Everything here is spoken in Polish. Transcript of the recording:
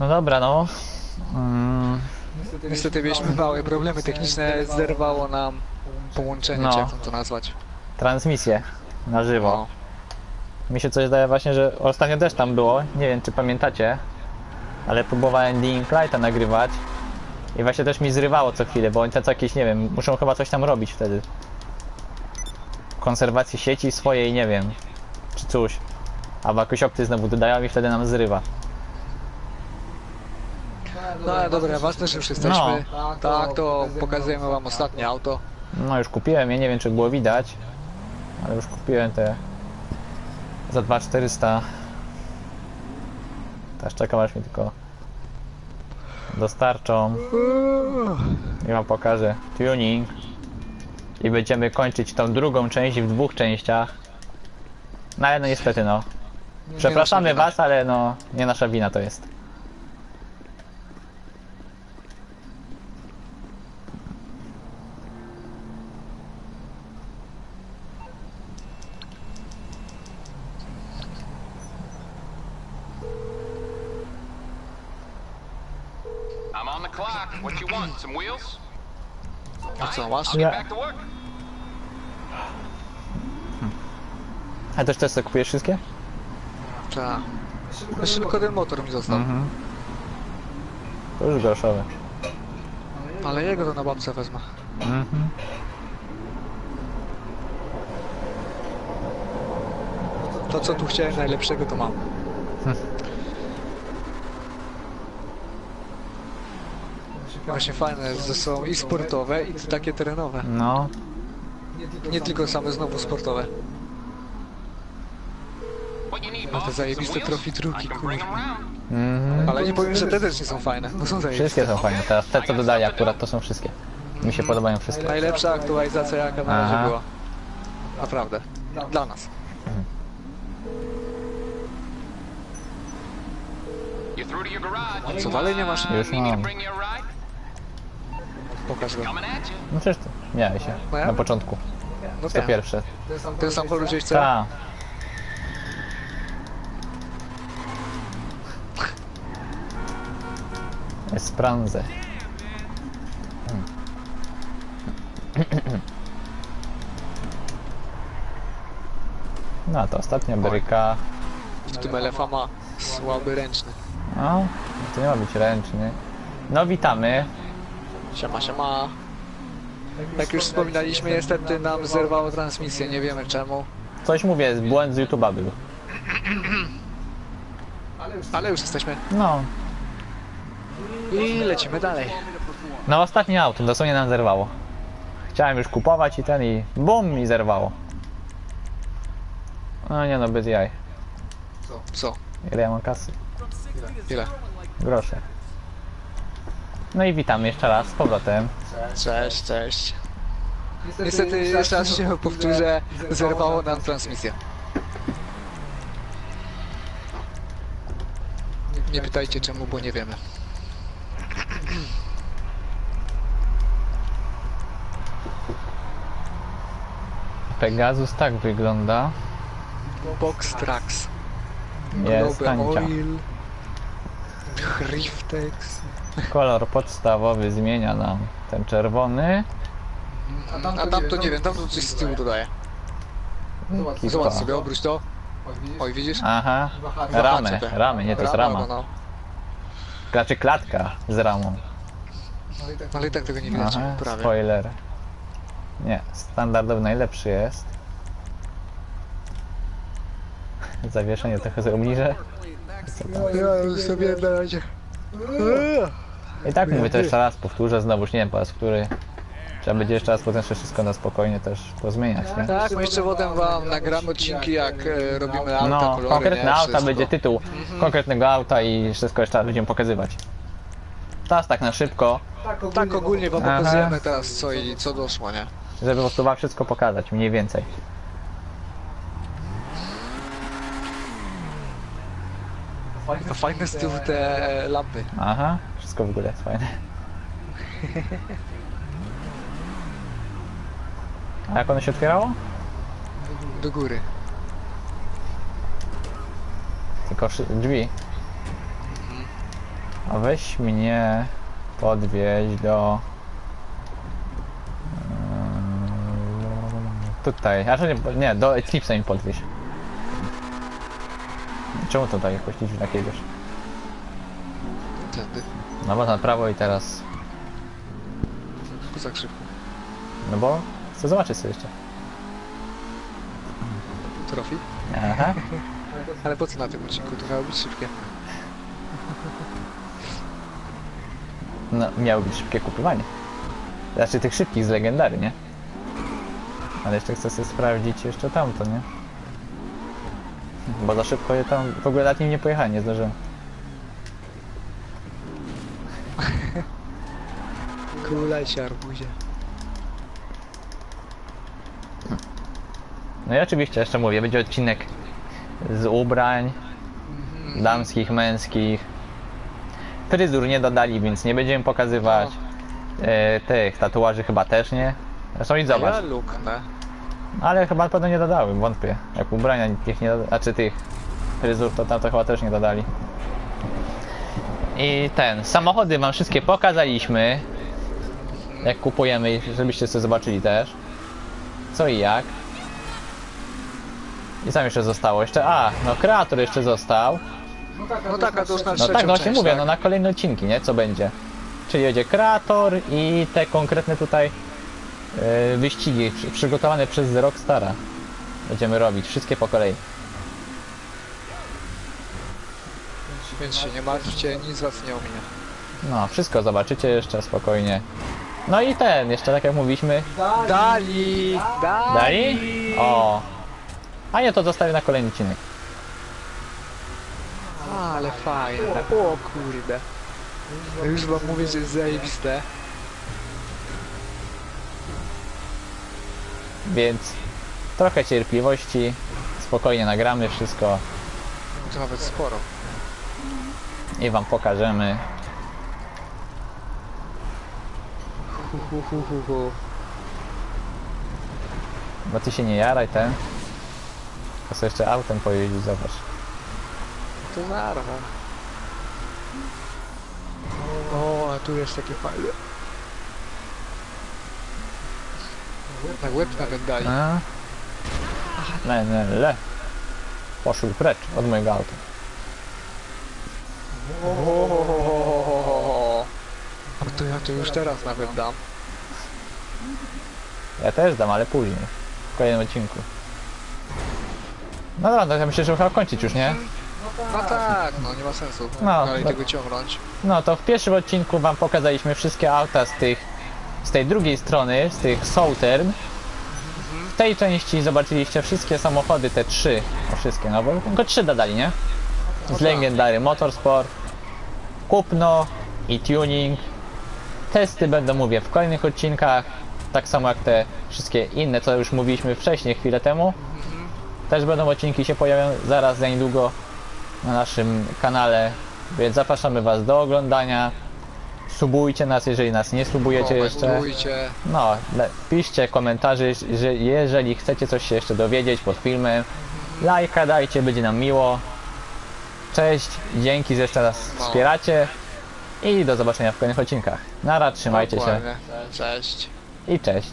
No dobra, no. Mm, Niestety mieliśmy małe problemy techniczne, zerwało nam połączenie, No. czy jak to nazwać. transmisję na żywo. No. Mi się coś zdaje właśnie, że ostatnio też tam było, nie wiem czy pamiętacie, ale próbowałem Link Lighta nagrywać i właśnie też mi zrywało co chwilę, bo oni tacy jakieś, nie wiem, muszą chyba coś tam robić wtedy. Konserwacji sieci swojej, nie wiem, czy coś. Albo jakoś opty znowu dodają i wtedy nam zrywa. No ale dobra, ważne, że już jesteśmy. Tak, to pokazujemy wam ostatnie auto. No już kupiłem je, nie wiem czy było widać, ale już kupiłem te za 2400. Teraz czekam aż mi tylko dostarczą i wam pokażę tuning i będziemy kończyć tą drugą część w dwóch częściach. No ale no niestety no. Przepraszamy was, ale no nie nasza wina to jest. I'm on the clock. What you want? Some wheels? A co, masz? I'll Yeah. get back to work. A też też sobie kupujesz wszystkie? Tak. Jeszcze tylko ten motor mi został. Mhm. To już groszowe. Ale jego to na babce wezmę. Mhm. To co tu chciałem najlepszego to mam. Właśnie fajne, że są i sportowe, i takie terenowe. No, Nie tylko same znowu sportowe. No te zajebiste wheels? trophy I truki, can kurde. mhm. Ale nie powiem, że te też nie są fajne. No są zajebiste. Wszystkie są fajne. Teraz te co dodali akurat to są wszystkie. Mi się podobają wszystkie. Najlepsza aktualizacja jaka na Aha. razie była. Naprawdę. Dla nas. Garage. Co dalej nie masz? Już mam. bring you a ride? Pokaż go. No przecież to miałeś się No ja? na początku. No To wiem. pierwsze. Ten samochód gdzieś chce? Ta. Esperanza. No to ostatnia bryka. W tym LFA ma słaby ręczny. No, to nie ma być ręczny. No witamy. Siema, siema. Jak już wspominaliśmy, niestety nam zerwało transmisję, nie wiemy czemu. Coś mówię, błąd z YouTube'a był. Ale już jesteśmy. No, I lecimy dalej. no ostatnie auto, dosłownie nam zerwało. Chciałem już kupować i ten i bum mi zerwało. No nie no, bez jaj. Co? Ile ja mam kasy? Ile? Grosze. No i witamy jeszcze raz z powrotem. Cześć, cześć. Niestety jeszcze raz się powtórzę, zerwało nam transmisję. Nie pytajcie czemu, bo nie wiemy. Pegasus tak wygląda. Box Tracks. Jest. Oil. Hriftex. Kolor podstawowy zmienia nam ten czerwony. A tam to nie wiem, tam to coś z tyłu dodaje. Kipa. Zobacz sobie, obróć to. Oj, widzisz? Aha, Wahacze ramę, te. ramy, nie to jest Rama. No, no. Znaczy klatka z ramą. Ale i tak tego nie widać, Aha, prawie. spoiler. Nie, standardowy najlepszy jest. Zawieszenie trochę sobie obniżę. Tam? Ja już sobie na razie. I tak mówię to jeszcze raz powtórzę, znowuż nie wiem po raz który. Trzeba będzie jeszcze raz potem wszystko na spokojnie też pozmieniać, nie? Tak, my jeszcze potem wam nagramy odcinki, jak e, robimy auta, No, kolory, konkretne nie? auta Wszystko. będzie tytuł konkretnego auta i wszystko jeszcze raz będziemy pokazywać. Teraz tak na szybko, Tak ogólnie wam Aha. pokazujemy teraz co i co doszło, nie? żeby po prostu wam wszystko pokazać, mniej więcej. To fajne z tyłu te e, lampy. Aha, wszystko w ogóle jest fajne. A jak ono się otwierało? Do góry. Tylko drzwi. A weź mnie podwieźć do... Eee, Tutaj, a nie, nie, do Eclipse mi podwieźć. Czemu tutaj jakoś tak jedziesz? Tędy. No bo na prawo i teraz... Za szybko. No bo chcę zobaczyć sobie jeszcze. Trofi? Aha. Ale po co na tym odcinku? To miało być szybkie. No, miało być szybkie kupywanie. Znaczy tych szybkich z legendary, nie? Ale jeszcze chcę sobie sprawdzić jeszcze tamto, nie? Bo za szybko je tam w ogóle nad nim nie pojechałem, nie zdążyłem. Kulecie arbuzie. No i oczywiście jeszcze mówię, będzie odcinek z ubrań damskich, męskich. Fryzur nie dodali, więc nie będziemy pokazywać. E, tych tatuaży chyba też nie. Zresztą i zobacz. Ja luknę. Ale chyba na pewno nie dodały, wątpię. Jak ubrania tych nie dodali, znaczy tych fryzur to tam to chyba też nie dodali. I ten, samochody wam wszystkie pokazaliśmy. Jak kupujemy, żebyście sobie zobaczyli też. Co i jak. I sam jeszcze zostało. Jeszcze, a, no kreator jeszcze został. No tak, a to już na No tak, no właśnie część, mówię, tak? no na kolejne odcinki, nie? Co będzie? Czyli będzie kreator i te konkretne tutaj wyścigi przy- przygotowane przez Rockstara. Będziemy robić wszystkie po kolei. Więc się nie martwcie, nic was nie ominie. No, wszystko zobaczycie jeszcze spokojnie. No i ten, jeszcze tak jak mówiliśmy. Dali! Dali! Dali? O! A nie, to zostawię na kolejny odcinek. Ale fajne. O kurde. Już wam mówię, że jest zajebiste. Więc trochę cierpliwości. Spokojnie nagramy wszystko To nawet sporo. i wam pokażemy. Hu, hu, hu, hu, hu. Bo ty się nie jaraj ten. To sobie jeszcze autem pojeździć, zobacz. To zaraz. O, a tu jest takie fajne. Na łeb nawet dali. A? Nie, nie, le. Poszły precz od mojego auta. O, a to ja to już teraz nawet dam. Ja też dam, ale później. W kolejnym odcinku. No dobra, to ja myślę, że chyba kończyć już, nie? No tak, no nie ma sensu. No, Dalej no. tego ciągnąć. No to w pierwszym odcinku wam pokazaliśmy wszystkie auta z tych, z tej drugiej strony, z tych Southern. W tej części zobaczyliście wszystkie samochody, te trzy, no wszystkie, no bo tylko trzy dodali, nie? No Z tak. Legendary Motorsport, kupno i tuning. Testy będą, mówię, w kolejnych odcinkach, tak samo jak te wszystkie inne, co już mówiliśmy wcześniej, chwilę temu. Też będą odcinki się pojawią zaraz za niedługo na naszym kanale, więc zapraszamy Was do oglądania. Subujcie nas, jeżeli nas nie subujecie jeszcze. Komentujcie. No, le- piszcie komentarze, że jeżeli chcecie coś się jeszcze dowiedzieć pod filmem. Lajka dajcie, będzie nam miło. Cześć, dzięki, że jeszcze nas No. wspieracie. I do zobaczenia w kolejnych odcinkach. Nara, trzymajcie się Dokładnie. Cześć. i cześć.